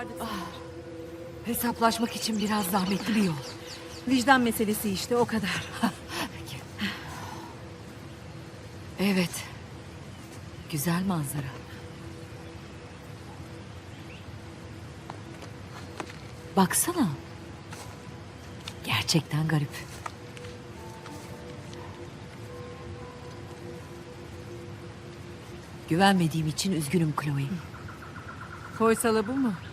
kurtardık. Hesaplaşmak için biraz zahmetli bir yol. Vicdan meselesi işte o kadar. Evet. Güzel manzara. Baksana. Gerçekten garip. Güvenmediğim için üzgünüm Chloe. Hoysala bu mu?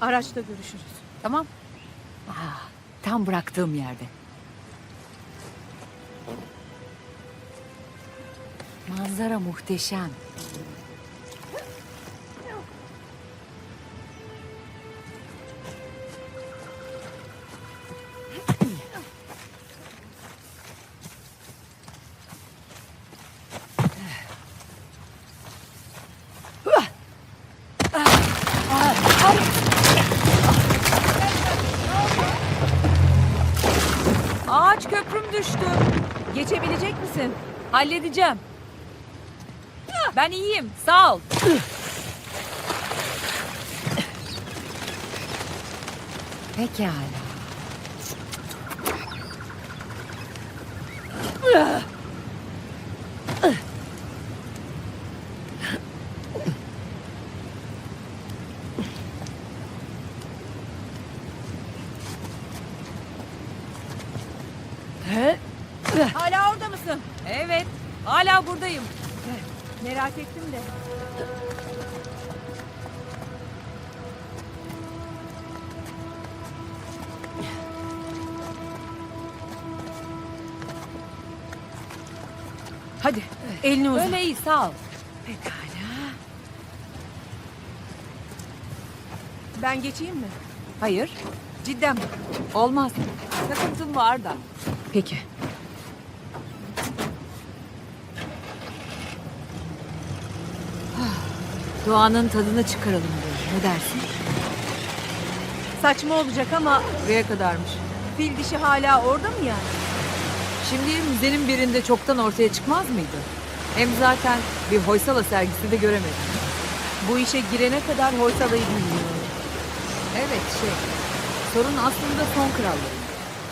Araçta görüşürüz. Tamam. Ah, tam bıraktığım yerde. Manzara muhteşem. Ağaç köprüm düştü. Geçebilecek misin? Halledeceğim. Ben iyiyim. Sağ ol. Pekala. Hala orada mısın? Evet. Hala buradayım. Merak ettim de. Hadi elini uzat. Öyle iyi sağ ol. Pekala. Ben geçeyim mi? Hayır. Cidden? Olmaz. Takıntım var da. Peki. Doğanın tadını çıkaralım diyor. Ne dersin? Saçma olacak ama Buraya kadarmış. fil dişi hala orada mı yani? Şimdi müzenin birinde çoktan ortaya çıkmaz mıydı? Hem zaten bir Hoysala sergisi de göremedim. Bu işe girene kadar Hoysala'yı bilmiyorum. Evet şey. Sorun aslında son kralları.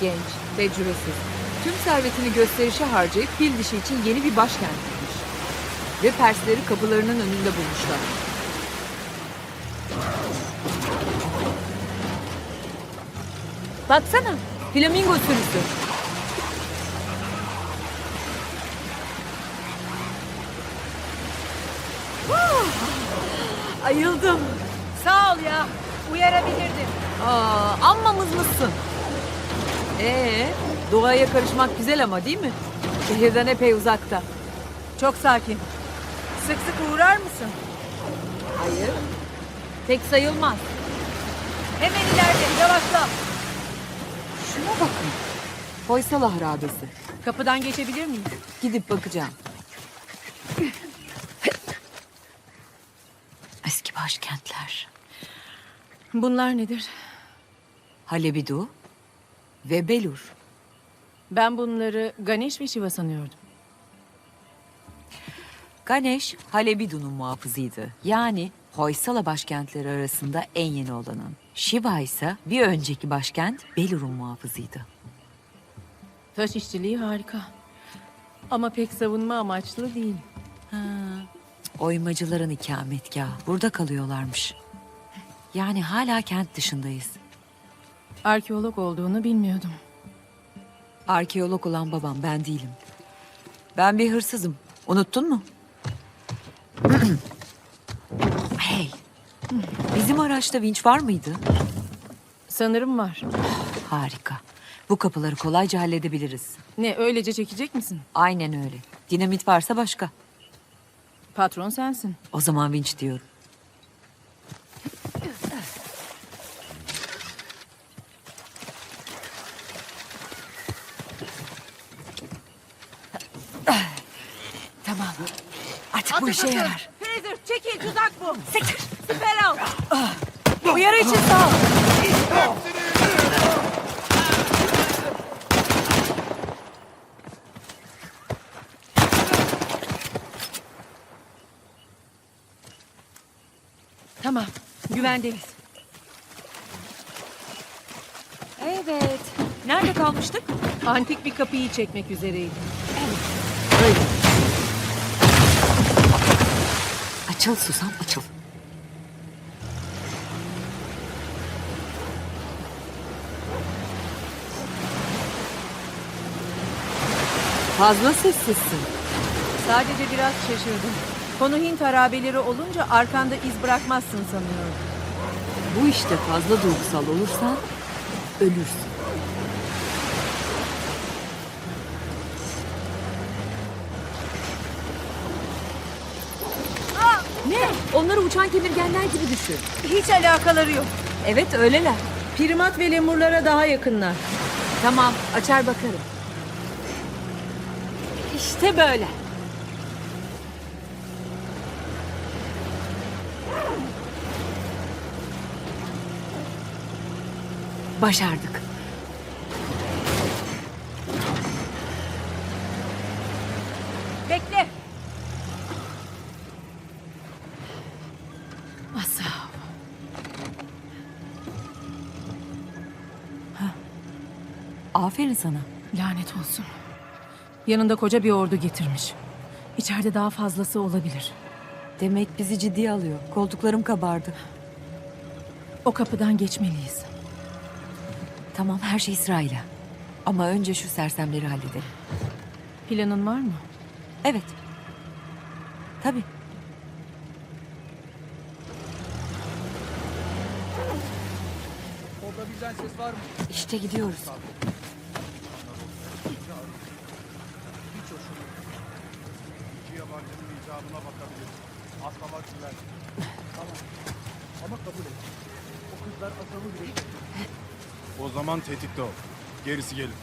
Genç, tecrübesiz. Tüm servetini gösterişe harcayıp fil dişi için yeni bir başkent. Ve Persleri kapılarının önünde bulmuşlar. Baksana, flamingo sürüsü. Ayıldım. Sağ ol ya. Uyarabilirdim. Aa, amma mızmızsın. Ee, doğaya karışmak güzel ama değil mi? Şehirden epey uzakta. Çok sakin. Sık sık uğrar mısın? Hayır. Pek sayılmaz. Hemen ileride. Yavaşla. Şuna bakın. Hoysala harabesi. Kapıdan geçebilir miyiz? Gidip bakacağım. Eski başkentler. Bunlar nedir? Halebidu ve Belur. Ben bunları Ganesh ve Shiva sanıyordum. Ganesh, Halebidu'nun muhafızıydı. Yani Hoysala başkentleri arasında en yeni olanın. Shiva ise bir önceki başkent Belur'un muhafızıydı. Taş işçiliği harika. Ama pek savunma amaçlı değil. Oymacıların ikametgahı. Burada kalıyorlarmış. Yani hala kent dışındayız. Arkeolog olduğunu bilmiyordum. Arkeolog olan babam ben değilim. Ben bir hırsızım. Unuttun mu? hey, bizim araçta vinç var mıydı? Sanırım var. Harika. Bu kapıları kolayca halledebiliriz. Ne öylece çekecek misin? Aynen öyle. Dinamit varsa başka. Patron sensin. O zaman vinç diyorum. tamam. İşe yarar. Fraser çekil tuzak bu. Sektir. Siper al. Uyarı için sağ ol. Tamam. Güvendeyiz. Evet. Nerede kalmıştık? Antik bir kapıyı çekmek üzereydim. Öyle. Açıl susam açıl. Fazla sessizsin. Sadece biraz şaşırdım. Konu Hint harabeleri olunca arkanda iz bırakmazsın sanıyorum. Bu işte fazla duygusal olursan ölürsün. Ne? Onları uçan kemirgenler gibi düşün. Hiç alakaları yok. Evet öyleler. Primat ve lemurlara daha yakınlar. Tamam açar bakarım. İşte böyle. Başardık. Aferin sana. Lanet olsun. Yanında koca bir ordu getirmiş. İçeride daha fazlası olabilir. Demek bizi ciddiye alıyor. Koltuklarım kabardı. O kapıdan geçmeliyiz. Tamam her şey sırayla. Ama önce şu sersemleri halledelim. Planın var mı? Evet. Tabii. Orada bizden ses var mı? İşte gidiyoruz. Hiç hoşuma gitmiyor. Yabancının icabına bakabilir. Atlamak güven. Tamam. Ama kabul et. O kızlar atamı bile... O zaman tetikte ol. Gerisi gelir.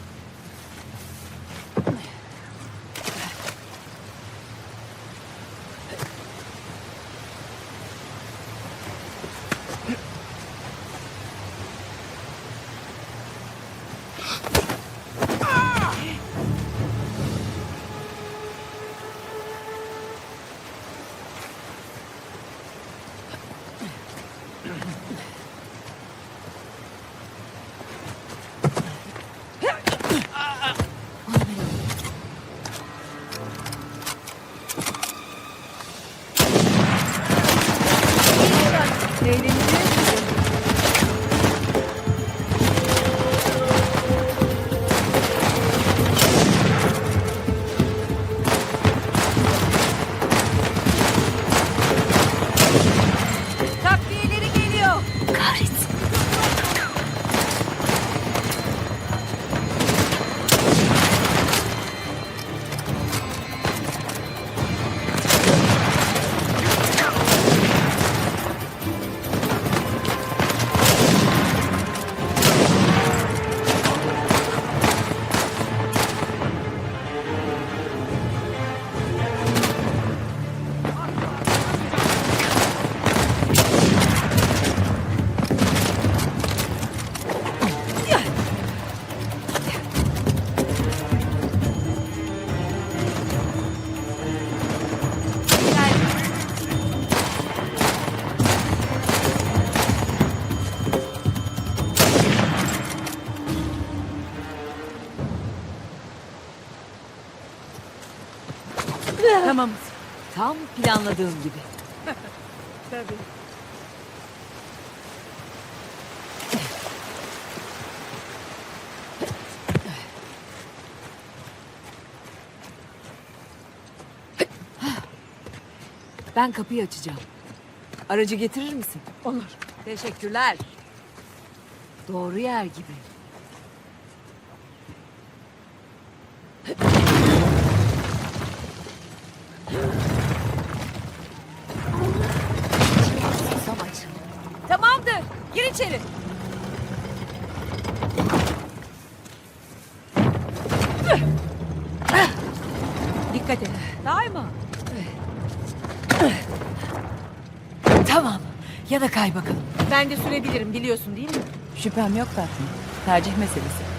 Tamamız. Tam planladığım gibi. Tabii. Ben kapıyı açacağım. Aracı getirir misin? Olur. Teşekkürler. Doğru yer gibi. Ya da kay bakalım. Ben de sürebilirim biliyorsun değil mi? Şüphem yok tatlım. Tercih meselesi.